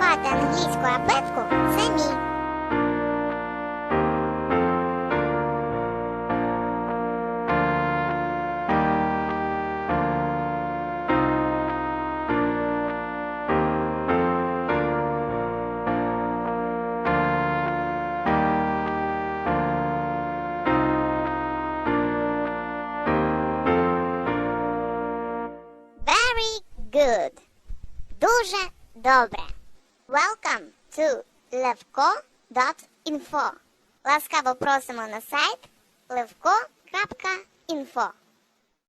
роздрукувати англійську абетку самі. Good. Дуже добре. Welcome to levko.info. Ласкаво просимо на сайт levko.info.